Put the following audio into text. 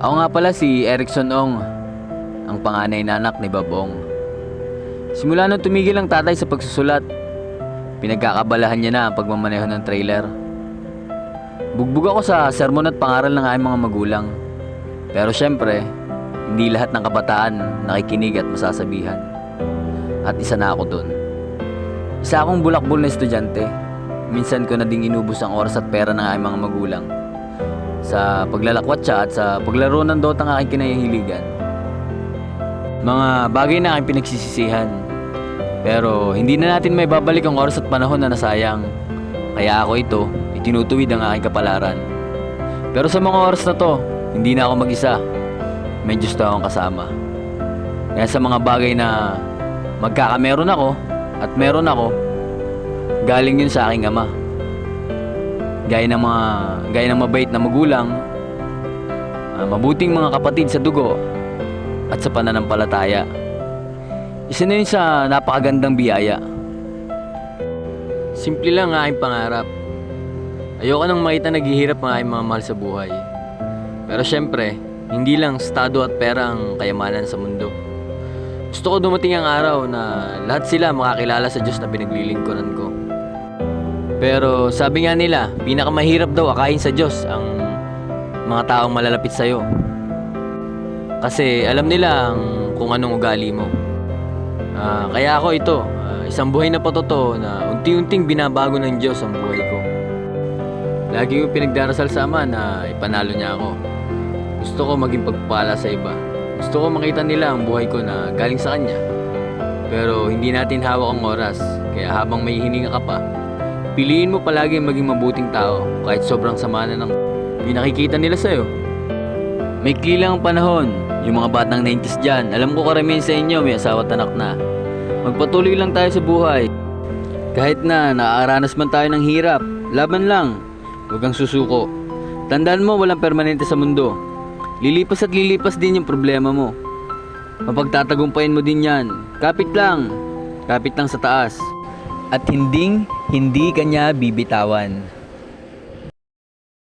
Ako nga pala si Erickson Ong, ang panganay na anak ni Babong. Simula nung tumigil ang tatay sa pagsusulat, pinagkakabalahan niya na ang pagmamaneho ng trailer. Bugbog ako sa sermon at pangaral ng aking mga magulang. Pero syempre, hindi lahat ng kabataan nakikinig at masasabihan. At isa na ako doon. Isa akong bulakbol na estudyante. Minsan ko na ding inubos ang oras at pera ng aking mga magulang sa paglalakwat siya at sa paglaro ng Dota ang aking kinahihiligan. Mga bagay na aking pinagsisisihan. Pero hindi na natin may babalik ang oras at panahon na nasayang. Kaya ako ito, itinutuwid ang aking kapalaran. Pero sa mga oras na to, hindi na ako mag-isa. May Diyos na akong kasama. Kaya sa mga bagay na magkakameron ako at meron ako, galing yun sa aking ama gaya ng mga gaya ng mabait na magulang, ah, mabuting mga kapatid sa dugo at sa pananampalataya. Isa na yun sa napakagandang biyaya. Simple lang ang aking pangarap. Ayoko nang makita naghihirap ang aking mga mahal sa buhay. Pero syempre, hindi lang estado at pera ang kayamanan sa mundo. Gusto ko dumating ang araw na lahat sila makakilala sa Diyos na pinaglilingkuran ko. Pero sabi nga nila, pinakamahirap daw akayin sa Diyos ang mga taong malalapit sa'yo. Kasi alam nila ang kung anong ugali mo. Ah, kaya ako ito, ah, isang buhay na patotoo na unti-unting binabago ng Diyos ang buhay ko. Lagi ko pinagdarasal sa Ama na ipanalo niya ako. Gusto ko maging pagpapala sa iba. Gusto ko makita nila ang buhay ko na galing sa Kanya. Pero hindi natin hawak ang oras, kaya habang may hininga ka pa, Piliin mo palagi maging mabuting tao kahit sobrang sama na ng pinakikita nila sa'yo. May lang ang panahon. Yung mga batang 90s dyan, alam ko karamihan sa inyo may asawa at anak na. Magpatuloy lang tayo sa buhay. Kahit na naaaranas man tayo ng hirap, laban lang. Huwag kang susuko. Tandaan mo walang permanente sa mundo. Lilipas at lilipas din yung problema mo. Mapagtatagumpayan mo din yan. Kapit lang. Kapit lang sa taas at hinding hindi kanya bibitawan.